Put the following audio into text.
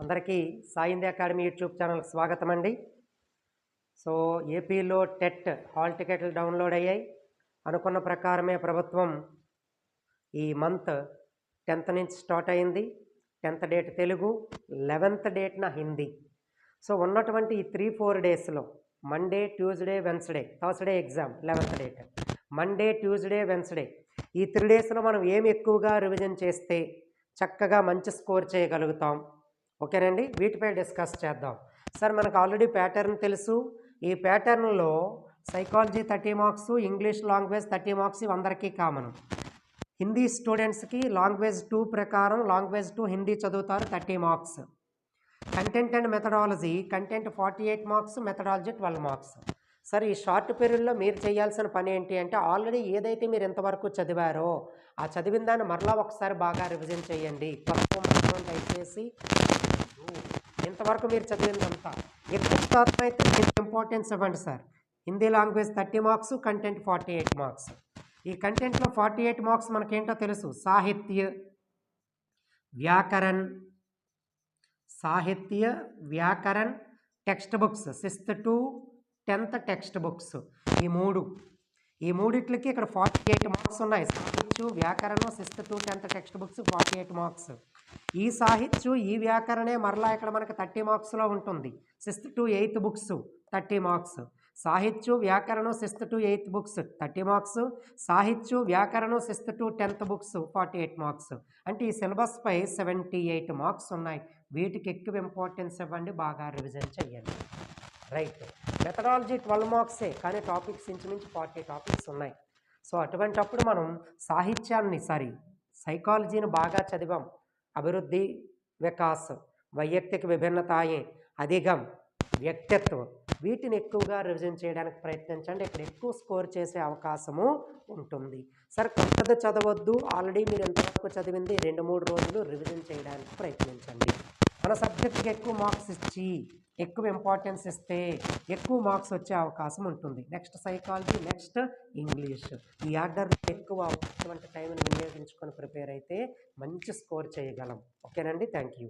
అందరికీ సాయింది academy YouTube channel స్వాగతం అండి సో ఏపీలో టెట్ హాల్ టికెట్లు డౌన్లోడ్ అయ్యాయి. అనుకున్న ప్రకారమే ప్రభుత్వం ఈ మంత్ టెన్త్ నుంచి స్టార్ట్ అయింది. టెన్త్ డేట్ తెలుగు లెవెన్త్ డేట్న హిందీ. సో ఉన్నటువంటి ఈ త్రీ ఫోర్ డేస్లో Monday Tuesday Wednesday Thursday exam eleventh date. Monday Tuesday Wednesday. ఈ త్రీ డేస్లో మనం ఏమి ఎక్కువగా రివిజన్ చేస్తే చక్కగా మంచి స్కోర్ చేయగలుగుతాం. ఓకేనండి? వీటిపై డిస్కస్ చేద్దాం. సార్ మనకు ఆల్రెడీ ప్యాటర్న్ తెలుసు. ఈ ప్యాటర్న్లో psychology thirty marks English language thirty marks అందరికీ కామన్. హిందీ స్టూడెంట్స్కి లాంగ్వేజ్ టూ ప్రకారం లాంగ్వేజ్ టూ హిందీ చదువుతారు thirty marks. Content and methodology content forty eight marks methodology twelve marks. సరే ఈ షార్ట్ పీరియడ్లో మీరు చేయాల్సిన పని ఏంటి అంటే ఆల్రెడీ ఏదైతే మీరు ఇంతవరకు చదివారో ఆ చదివిన దాన్ని మరలా ఒకసారి బాగా రివిజన్ చేయండి. కొత్త మాత్రం దయచేసి. ఇంతవరకు మీరు చదివిందంతా. ఎక్కువ శాతం అయితే ఇంపార్టెన్స్ ఇవ్వండి sir. Hindi language thirty marks content forty eight marks. ఈ కంటెంట్లో ఫార్టీ ఎయిట్ మార్క్స్ మనకేంటో తెలుసు? సాహిత్య వ్యాకరణ్ సాహిత్య Vyakaran text books sixth to tenth text books. ఈ మూడు. ఈ మూడిట్లకి ఇక్కడ ఫార్టీ ఎయిట్ మార్క్స్ ఉన్నాయి. సాహిత్యం వ్యాకరణం sixth to tenth text books forty eight marks. ఈ సాహిత్యం ఈ వ్యాకరణే మరలా ఇక్కడ మనకి థర్టీ మార్క్స్లో ఉంటుంది. Sixth to eighth books thirty marks. సాహిత్యం వ్యాకరణం sixth to eighth books thirty marks. సాహిత్యం వ్యాకరణం sixth to tenth books forty eight marks. అంటే ఈ సిలబస్పై సెవెంటీ ఎయిట్ మార్క్స్ ఉన్నాయి. వీటికి ఎక్కువ ఇంపార్టెన్స్ ఇవ్వండి. బాగా రివిజన్ చేయండి రైట్ మెథడాలజీ ట్వెల్వ్ మార్క్సే కానీ టాపిక్స్ ఇంచుమించు ఫార్టీ టాపిక్స్ ఉన్నాయి. సో అటువంటప్పుడు మనం సాహిత్యాన్ని సారీ సైకాలజీని బాగా చదివాం. అభివృద్ధి వికాస్ వైయక్తిక విభిన్నతాయే అధిగం వ్యక్తిత్వం. వీటిని ఎక్కువగా రివిజన్ చేయడానికి ప్రయత్నించండి. ఇక్కడ ఎక్కువ స్కోర్ చేసే అవకాశము ఉంటుంది. సరే కొత్తది చదవద్దు. ఆల్రెడీ మీరు ఎంతవరకు చదివింది రెండు మూడు రోజులు రివిజన్ చేయడానికి ప్రయత్నించండి. మన సబ్జెక్ట్కి ఎక్కువ మార్క్స్ ఇచ్చి ఎక్కువ ఇంపార్టెన్స్ ఇస్తే ఎక్కువ మార్క్స్ వచ్చే అవకాశం ఉంటుంది. నెక్స్ట్ సైకాలజీ నెక్స్ట్ ఇంగ్లీష్ ఈ ఆర్డర్ ఎక్కువ అటువంటి టైంని వినియోగించుకొని ప్రిపేర్ అయితే మంచి స్కోర్ చేయగలం. ఓకేనండి థ్యాంక్ యూ